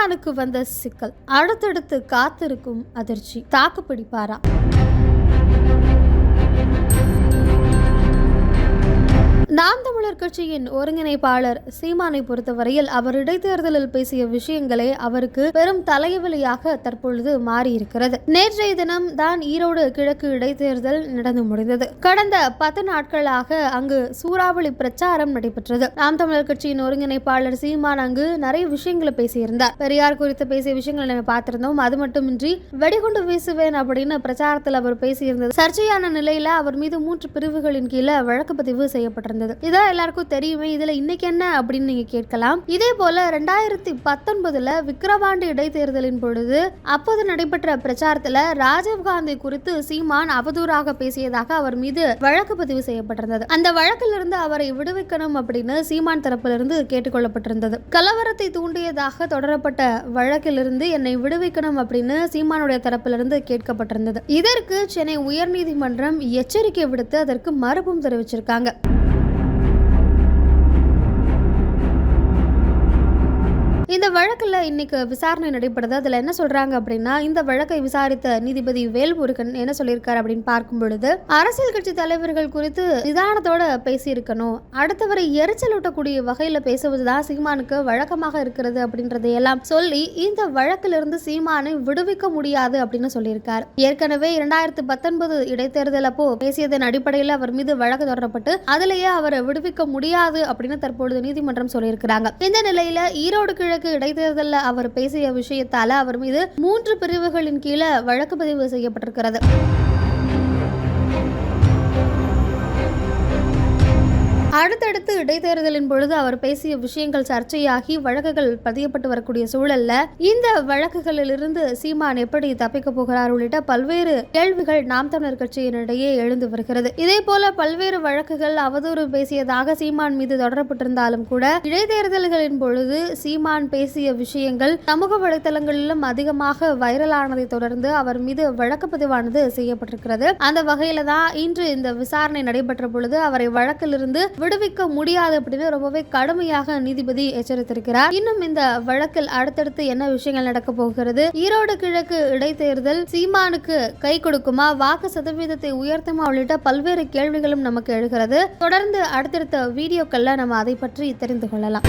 சீமானுக்கு வந்த சிக்கல். அடுத்தடுத்து காத்திருக்கும் அதிர்ச்சி. தாக்கு பிடிப்பாரா நாம் தமிழர் கட்சியின் ஒருங்கிணைப்பாளர் சீமானை பொறுத்தவரையில் அவர் இடைத்தேர்தலில் பேசிய விஷயங்களே அவருக்கு பெரும் தலைவலியாக தற்பொழுது மாறியிருக்கிறது. நேற்றைய தினம் தான் ஈரோடு கிழக்கு இடைத்தேர்தல் நடந்து முடிந்தது. கடந்த பத்து நாட்களாக அங்கு சூறாவளி பிரச்சாரம் நடைபெற்றது. நாம் தமிழர் கட்சியின் ஒருங்கிணைப்பாளர் சீமான் அங்கு நிறைய விஷயங்களை பேசியிருந்தார். பெரியார் குறித்து பேசிய விஷயங்களை நம்ம பார்த்திருந்தோம். அது மட்டுமின்றி வெடிகுண்டு வீசுவேன் அப்படின்னு பிரச்சாரத்தில் அவர் பேசியிருந்தது. சர்ச்சையான நிலையில அவர் மீது மூன்று பிரிவுகளின் கீழே வழக்கு பதிவு செய்யப்பட்டிருந்தது. இதான் எல்லாருக்கும் தெரியுமே இதுல இன்னைக்கு என்ன அப்படின்னு நீங்க கேட்கலாம். இதே போல ரெண்டாயிரத்தி பத்தொன்பதுல விக்கிரவாண்டி இடைத்தேர்தலின் பொழுது அப்போது நடைபெற்ற பிரச்சாரத்துல ராஜீவ்காந்தி குறித்து சீமான் அவதூறாக பேசியதாக அவர் மீது வழக்கு பதிவு செய்யப்பட்டிருந்தது. அந்த வழக்கிலிருந்து அவரை விடுவிக்கணும் அப்படின்னு சீமான் தரப்பிலிருந்து கேட்டுக்கொள்ளப்பட்டிருந்தது. கலவரத்தை தூண்டியதாக தொடரப்பட்ட வழக்கிலிருந்து என்னை விடுவிக்கணும் அப்படின்னு சீமானுடைய தரப்பிலிருந்து கேட்கப்பட்டிருந்தது. இதற்கு சென்னை உயர்நீதிமன்றம் எச்சரிக்கை விடுத்து அதற்கு மறுப்பும் தெரிவிச்சிருக்காங்க. இந்த வழக்கில் இன்னைக்கு விசாரணை நடைபெறுது. அதில் என்ன சொல்றாங்க அப்படின்னா இந்த வழக்கை விசாரித்த நீதிபதி வேல்முருகன் என்ன சொல்லியிருக்காரு அப்படின்னு பார்க்கும் பொழுது அரசியல் கட்சி தலைவர்கள் குறித்து நிதானத்தோட பேசியிருக்கணும். அடுத்தவரை எரிச்சலூட்டக்கூடிய வகையில் பேசுவதுதான் சீமானுக்கு வழக்கமாக இருக்கிறது அப்படின்றதையெல்லாம் சொல்லி இந்த வழக்கிலிருந்து சீமானை விடுவிக்க முடியாது அப்படின்னு சொல்லியிருக்கார். ஏற்கனவே இரண்டாயிரத்து பத்தொன்பது இடைத்தேர்தல் அப்போ பேசியதன் அடிப்படையில் அவர் மீது வழக்கு தொடரப்பட்டு அதிலேயே அவரை விடுவிக்க முடியாது அப்படின்னு தற்பொழுது நீதிமன்றம் சொல்லியிருக்கிறாங்க. இந்த நிலையில ஈரோடு கிழக்கு இடைத்தேர்தலில் அவர் பேசிய விஷயத்தால அவர் மீது மூன்று பிரிவுகளின் கீழே வழக்கு பதிவு செய்யப்பட்டிருக்கிறது. அடுத்தடுத்து இடைத்தேர்தலின் பொழுது அவர் பேசிய விஷயங்கள் சர்ச்சையாகி வழக்குகள் பதியப்பட்டு வரக்கூடிய சூழல்ல இந்த வழக்குகளிலிருந்து சீமான் எப்படி தப்பிக்க போகிறார் உள்ளிட்ட பல்வேறு கேள்விகள் நாம் தமிழர் கட்சியினிடையே எழுந்து வருகிறது. இதே போல பல்வேறு வழக்குகள் அவதூறு பேசியதாக சீமான் மீது தொடரப்பட்டிருந்தாலும் கூட இடைத்தேர்தல்களின் பொழுது சீமான் பேசிய விஷயங்கள் சமூக வலைதளங்களிலும் அதிகமாக வைரலானதை தொடர்ந்து அவர் மீது வழக்கு பதிவானது செய்யப்பட்டிருக்கிறது. அந்த வகையில தான் இன்று இந்த விசாரணை நடைபெற்ற பொழுது அவரை வழக்கிலிருந்து விடுவிக்க முடியாது அப்படின்னு ரொம்பவே கடுமையாக நீதிபதி எச்சரித்திருக்கிறார். இன்னும் இந்த வழக்கில் அடுத்தடுத்து என்ன விஷயங்கள் நடக்க போகிறது? ஈரோடு கிழக்கு இடைத்தேர்தல் சீமானுக்கு கை கொடுக்குமா? வாக்கு சதவீதத்தை உயர்த்துமா? உள்ளிட்ட பல்வேறு கேள்விகளும் நமக்கு எழுகிறது. தொடர்ந்து அடுத்தடுத்த வீடியோக்கள்ல நம்ம அதை பற்றி தெரிந்து கொள்ளலாம்.